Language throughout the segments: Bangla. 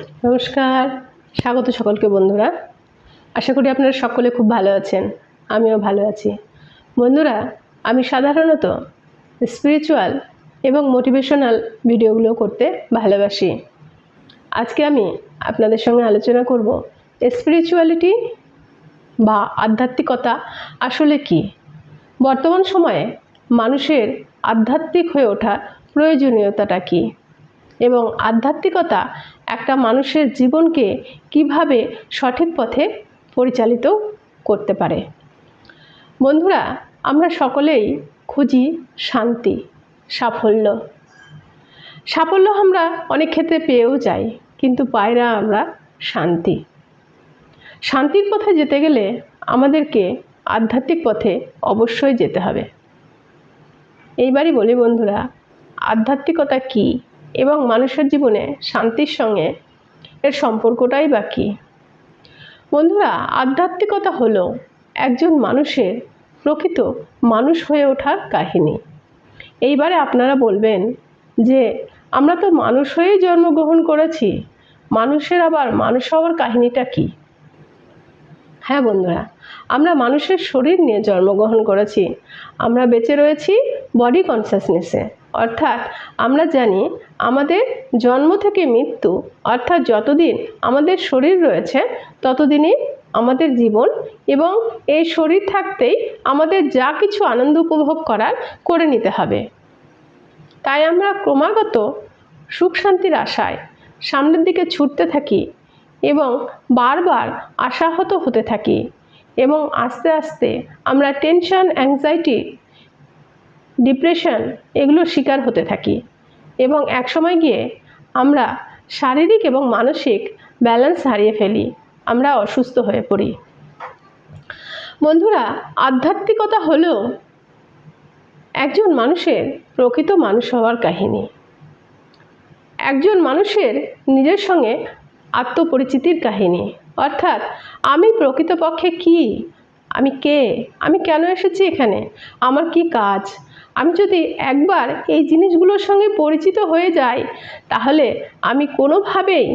নমস্কার। স্বাগত সকলকে বন্ধুরা। আশা করি আপনারা সকলে খুব ভালো আছেন। আমিও ভালো আছি। বন্ধুরা, আমি সাধারণত স্পিরিচুয়াল এবং মোটিভেশনাল ভিডিওগুলো করতে ভালোবাসি। আজকে আমি আপনাদের সঙ্গে আলোচনা করব স্পিরিচুয়ালিটি বা আধ্যাত্মিকতা আসলে কি? বর্তমান সময়ে মানুষের আধ্যাত্মিক হয়ে ওঠা প্রয়োজনীয়তাটা কী? এবং আধ্যাত্মিকতা একটা মানুষের জীবনকে কীভাবে সঠিক পথে পরিচালিত করতে পারে। বন্ধুরা, আমরা সকলেই খুঁজি শান্তি, সাফল্য। সাফল্য আমরা অনেক ক্ষেত্রে পেয়েও যাই, কিন্তু পাই না আমরা শান্তি। শান্তির পথে যেতে গেলে আমাদেরকে আধ্যাত্মিক পথে অবশ্যই যেতে হবে। এইবারই বলি বন্ধুরা, আধ্যাত্মিকতা কী? এবং মানুষের জীবনে শান্তির সঙ্গে এর সম্পর্কটাই বা কী বন্ধুরা, আধ্যাত্মিকতা হলো একজন মানুষের প্রকৃত মানুষ হয়ে ওঠার কাহিনী। এইবারে আপনারা বলবেন যে, আমরা তো মানুষ হয়েই জন্মগ্রহণ করেছি, মানুষের আবার মানুষ হওয়ার কাহিনীটা কী? হ্যাঁ বন্ধুরা, আমরা মানুষের শরীর নিয়ে জন্মগ্রহণ করেছি, আমরা বেঁচে রয়েছি বডি কনসাসনেসে অর্থাৎ আমরা জানি আমাদের জন্ম থেকে মৃত্যু, অর্থাৎ যতদিন আমাদের শরীর রয়েছে, ততদিনই আমাদের জীবন এবং এই শরীর থাকতেই আমাদের যা কিছু আনন্দ উপভোগ করার করে নিতে হবে। তাই আমরা ক্রমাগত সুখ শান্তির আশায় সামনের দিকে ছুটতে থাকি এবং বারবার আশাহত হতে থাকি এবং আস্তে আস্তে আমরা টেনশন অ্যাংজাইটি ডিপ্রেশন এগুলোর শিকার হতে থাকি। এবং একসময় গিয়ে আমরা শারীরিক এবং মানসিক ব্যালেন্স হারিয়ে ফেলি, আমরা অসুস্থ হয়ে পড়ি। বন্ধুরা, আধ্যাত্মিকতা হলো একজন মানুষের প্রকৃত মানুষ হওয়ার কাহিনী। একজন মানুষের নিজের সঙ্গে আত্মপরিচিতির কাহিনী। অর্থাৎ, আমি প্রকৃতপক্ষে কি? আমি কে? আমি কেন এসেছি এখানে? আমার কি কাজ? আমি যদি একবার এই জিনিসগুলোর সঙ্গে পরিচিত হয়ে যাই, তাহলে আমি কোনোভাবেই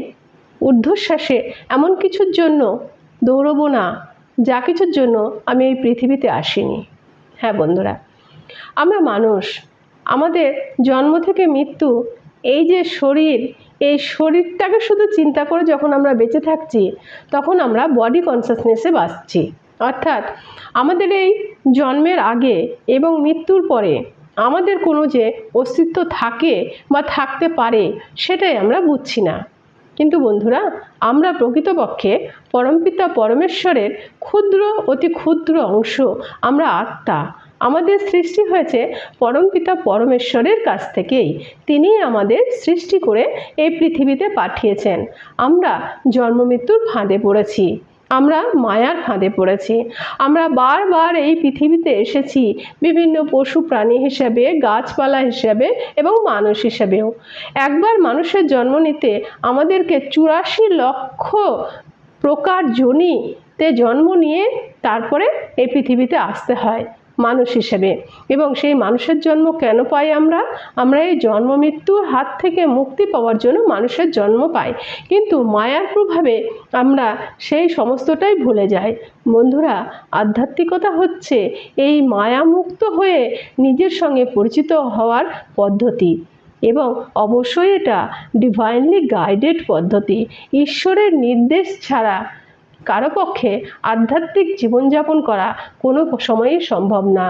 ঊর্ধ্বশ্বাসে এমন কিছুর জন্য দৌড়বো না, যা কিছুর জন্য আমি এই পৃথিবীতে আসিনি। হ্যাঁ বন্ধুরা, আমরা মানুষ, আমাদের জন্ম থেকে মৃত্যু, এই যে শরীর, এই শরীরটাকে শুধু চিন্তা করে যখন আমরা বেঁচে থাকছি, তখন আমরা বডি কনসাসনেসে বাঁচছি। অর্থাৎ আমাদের এই জন্মের আগে এবং মৃত্যুর পরে আমাদের কোনো যে অস্তিত্ব থাকে বা থাকতে পারে সেটাই আমরা বুঝছি না। কিন্তু বন্ধুরা, আমরা প্রকৃতপক্ষে পরমপিতা পরমেশ্বরের ক্ষুদ্র, অতি ক্ষুদ্র অংশ আমরা আত্মা। আমাদের সৃষ্টি হয়েছে পরমপিতা পরমেশ্বরের কাছ থেকেই। তিনি আমাদের সৃষ্টি করে এই পৃথিবীতে পাঠিয়েছেন। আমরা জন্মমৃত্যুর ফাঁদে পড়েছি। আমরা মায়ার ফাঁদে পড়েছি। আমরা বারবার এই পৃথিবীতে এসেছি, বিভিন্ন পশু প্রাণী হিসেবে, গাছপালা হিসেবে এবং মানুষ হিসেবেও। একবার মানুষের জন্ম নিতে আমাদেরকে চুরাশি লক্ষ প্রকার জনিতে জন্ম নিয়ে তারপরে এই পৃথিবীতে আসতে হয়। মানুষ হিসেবে। এবং সেই মানুষের জন্ম কেন পাই আমরা? আমরা এই জন্ম মৃত্যুর হাত থেকে মুক্তি পাওয়ার জন্য মানুষের জন্ম পাই। কিন্তু মায়ার প্রভাবে আমরা সেই সমস্তটাই ভুলে যাই। বন্ধুরা, আধ্যাত্মিকতা হচ্ছে এই মায়ামুক্ত হয়ে নিজের সঙ্গে পরিচিত হওয়ার পদ্ধতি। এবং অবশ্যই এটা ডিভাইনলি গাইডেড পদ্ধতি। ঈশ্বরের নির্দেশ ছাড়া কারও পক্ষে আধ্যাত্মিক জীবনযাপন করা কোনো সময়ই সম্ভব না।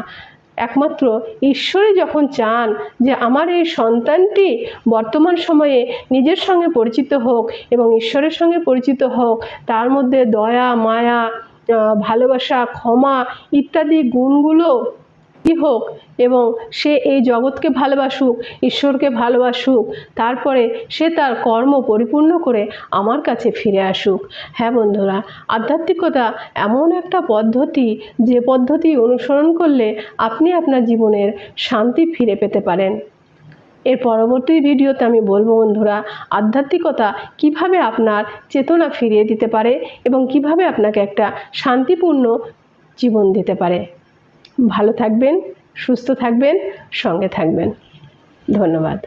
একমাত্র ঈশ্বরই যখন চান যে আমার এই সন্তানটি বর্তমান সময়ে নিজের সঙ্গে পরিচিত হোক এবং ঈশ্বরের সঙ্গে পরিচিত হোক, তার মধ্যে দয়া, মায়া ভালোবাসা, ক্ষমা ইত্যাদি গুণগুলো হোক এবং সে এই জগৎকে ভালোবাসুক, ঈশ্বরকে ভালোবাসুক, তারপরে সে তার কর্ম পরিপূর্ণ করে আমার কাছে ফিরে আসুক। হ্যাঁ বন্ধুরা, আধ্যাত্মিকতা এমন একটা পদ্ধতি যে পদ্ধতি অনুসরণ করলে আপনি আপনার জীবনের শান্তি ফিরে পেতে পারেন। এর পরবর্তী ভিডিওতে আমি বলব বন্ধুরা, আধ্যাত্মিকতা কীভাবে আপনার চেতনা ফিরিয়ে দিতে পারে এবং কীভাবে আপনাকে একটা শান্তিপূর্ণ জীবন দিতে পারে। ভালো থাকবেন সুস্থ থাকবেন সঙ্গে থাকবেন। ধন্যবাদ।